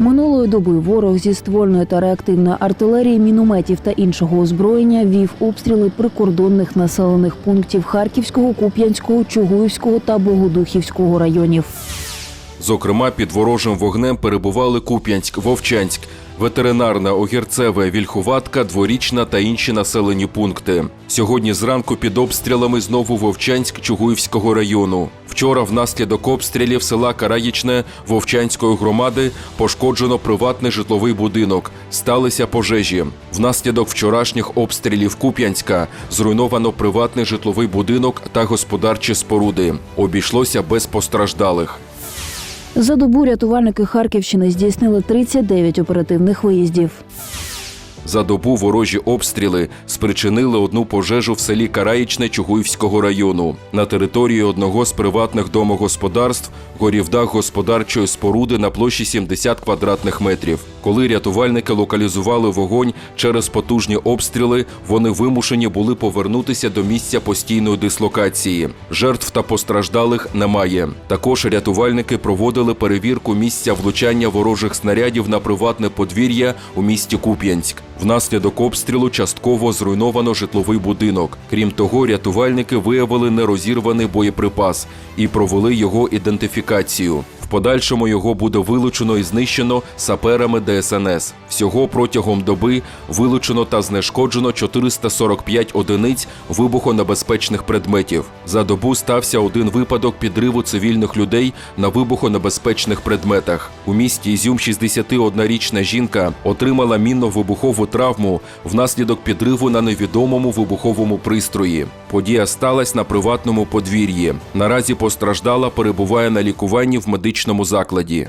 Минулої доби ворог зі ствольної та реактивної артилерії, мінометів та іншого озброєння вів обстріли прикордонних населених пунктів Харківського, Куп'янського, Чугуївського та Богодухівського районів. Зокрема, під ворожим вогнем перебували Куп'янськ, Вовчанськ, ветеринарна, Огірцеве, Вільхуватка, Дворічна та інші населені пункти. Сьогодні зранку під обстрілами знову Вовчанськ Чугуївського району. Вчора внаслідок обстрілів села Караїчне Вовчанської громади пошкоджено приватний житловий будинок. Сталися пожежі. Внаслідок вчорашніх обстрілів Куп'янська зруйновано приватний житловий будинок та господарчі споруди. Обійшлося без постраждалих. За добу рятувальники Харківщини здійснили 39 оперативних виїздів. За добу ворожі обстріли спричинили одну пожежу в селі Караїчне Чугуївського району. На території одного з приватних домогосподарств горів дах господарчої споруди на площі 70 квадратних метрів. Коли рятувальники локалізували вогонь через потужні обстріли, вони вимушені були повернутися до місця постійної дислокації. Жертв та постраждалих немає. Також рятувальники проводили перевірку місця влучання ворожих снарядів на приватне подвір'я у місті Куп'янськ. Внаслідок обстрілу частково зруйновано житловий будинок. Крім того, рятувальники виявили нерозірваний боєприпас і провели його ідентифікацію. Подальшому його буде вилучено і знищено саперами ДСНС. Всього протягом доби вилучено та знешкоджено 445 одиниць вибухонебезпечних предметів. За добу стався один випадок підриву цивільних людей на вибухонебезпечних предметах. У місті Ізюм 61-річна жінка отримала мінно-вибухову травму внаслідок підриву на невідомому вибуховому пристрої. Подія сталася на приватному подвір'ї. Наразі постраждала, перебуває на лікуванні в медичному закладі.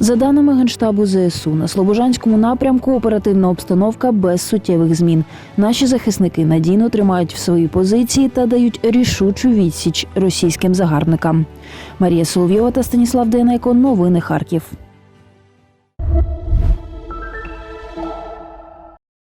За даними Генштабу ЗСУ, на Слобожанському напрямку оперативна обстановка без суттєвих змін. Наші захисники надійно тримають в свої позиції та дають рішучу відсіч російським загарбникам. Марія Соловйова та Станіслав Денеко. Новини Харків.